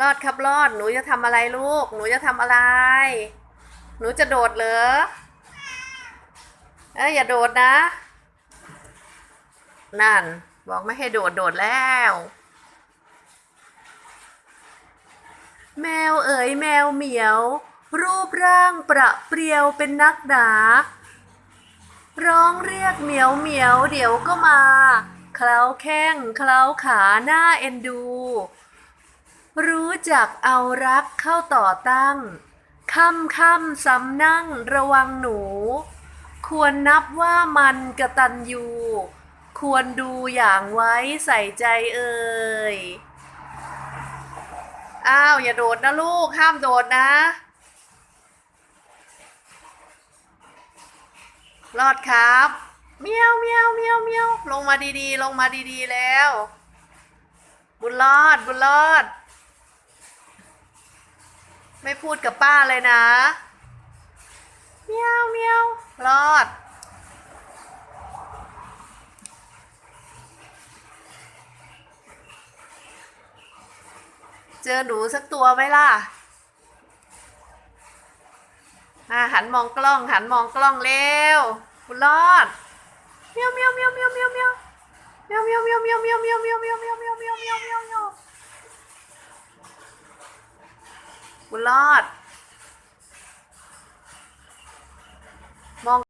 รอดครับรอด หนูจะทำอะไรลูก หนูจะทำอะไร หนูจะโดดเหรอ เอ้ยอย่าโดดนะ นั่น บอกไม่ให้โดดโดดแล้ว แมวเอ๋ยแมวเหมียว รูปร่างประเปรียวเป็นนักหนาร้องเรียกเหมียวเหมียวเดี๋ยวก็มา เคล้าแข้งเคล้าขาหน้าเอ็นดู รู้จักเอารักเข้าต่อตั้ง ค่ำค่ำสำนั่งระวังหนู ควรนับว่ามันกระตันยูควรดูอย่างไว้ใส่ใจเอ่ย อ้าว อย่าโดดนะลูก ห้ามโดดนะ รอดครับเมียวเมียวเมียวเมียวลงมาดีๆ ลงมาดีๆแล้ว บุญรอด บุญรอด ไม่พูดกับป้าเลยนะ เมียวเมียวรอด เจอหนูสักตัวไหมล่ะอ่าหันมองกล้อง หันมองกล้องเร็วบุญรอดเมียวเมียวเมียวเมียวเมียวเมียวเมียวเมียวเมียวเมียวเมียวเมียวเมียวเมียวเมียวเมียวเมียว บุญรอด